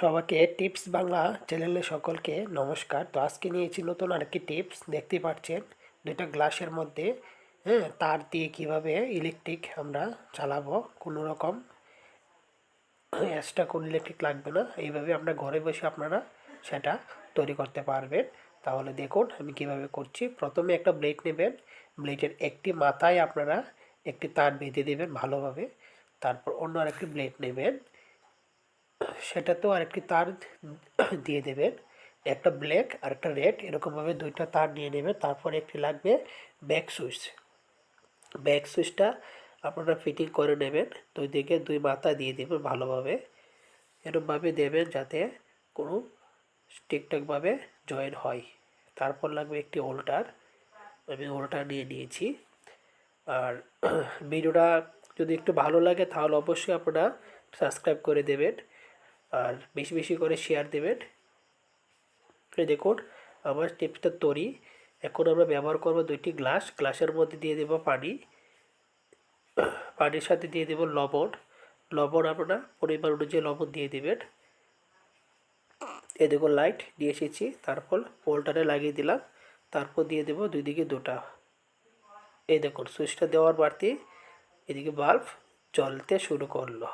সবাইকে টিপস বাংলা চ্যানেলে সকলকে নমস্কার। তো আজকে নিয়েছি নতুন আরেকটি টিপস, দেখতে পাচ্ছেন দুইটা গ্লাসের মধ্যে হ্যাঁ তার দিয়ে কীভাবে ইলেকট্রিক আমরা চালাবো, কোনো রকম এক্সট্রা কোনো ইলেকট্রিক লাগবে না, এইভাবে আমরা ঘরে বসে আপনারা সেটা তৈরি করতে পারবেন। তাহলে দেখুন আমি কীভাবে করছি। প্রথমে একটা ব্লেড নেবেন, ব্লেডের একটি মাথায় আপনারা একটি তার বেঁধে দেবেন ভালোভাবে, তারপর অন্য আরেকটি ব্লেড নেবেন। সেটাতেও আরেকটি তার দিয়ে দেবেন একটা ব্ল্যাক আর একটা রেড এরকমভাবে দুইটা তার নিয়ে নেবেন তারপরে একটি লাগবে ব্যাক সুইচ ব্যাক সুইচটা আপনারা ফিটিং করে নেবেন। দুই দিকে দুই মাথা দিয়ে দেবেন ভালোভাবে। এরকমভাবে দেবেন যাতে কোনো ঠিকঠাকভাবে জয়েন হয়। তারপর লাগবে একটি ওল্টার আমি হোল্ডার নিয়ে নিয়েছি। আর ভিডিওটা যদি একটু ভালো লাগে তাহলে অবশ্যই আপনারা সাবস্ক্রাইব করে দেবেন। আর বেশি বেশি করে শেয়ার দেবেন। দেখুন, আমার টিপসটা তৈরি। এখন আমরা ব্যবহার করব দুইটি গ্লাস। গ্লাসের মধ্যে দিয়ে দেব পানি। পানির সাথে দিয়ে দেব লবণ। লবণ আপনারা পরিমাণ অনুযায়ী লবণ দিয়ে দেবেন। এ দেখুন লাইট দিয়ে এসেছি। তারপর পোল্টারে লাগিয়ে দিলাম। তারপর দিয়ে দেব দুই দিকে দুটা। এই দেখুন সুইচটা দেওয়ার বাড়তি। এদিকে বাল্ব জ্বলতে শুরু করল।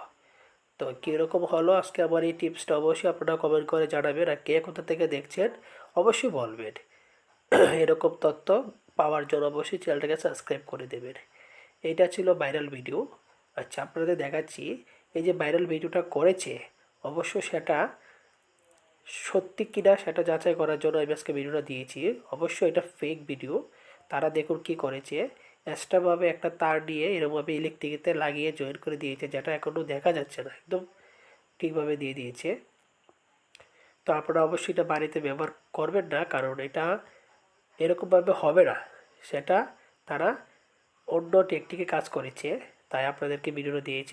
তো কীরকম হলো? আজকে আমার এই টিপসটা অবশ্যই আপনারা কমেন্ট করে জানাবেন আর কে কোথা থেকে দেখছেন অবশ্যই বলবেন। এরকম তথ্য পাওয়ার জন্য অবশ্যই চ্যানেলটাকে সাবস্ক্রাইব করে দেবেন। এটা ছিল ভাইরাল ভিডিও আচ্ছা আপনাদের দেখাচ্ছি, এই যে ভাইরাল ভিডিওটা করেছে অবশ্য সেটা সত্যি কিনা সেটা যাচাই করার জন্য আমি আজকে ভিডিওটা দিয়েছি। অবশ্যই এটা ফেক ভিডিও তারা দেখুন কি করেছে। এক্সট্রাভাবে একটা তার দিয়ে এরকমভাবে ইলেকট্রিকতে লাগিয়ে জয়েন করে দিয়েছে, যেটা এখনও দেখা যাচ্ছে না, একদম ঠিকভাবে দিয়ে দিয়েছে। তো আপনারা অবশ্যই এটা বাড়িতে ব্যবহার করবেন না, কারণ এটা এরকমভাবে হবে না। সেটা তারা অন্য টেকটিকে কাজ করেছে, তাই আপনাদেরকে ভিডিওটা দিয়েছি।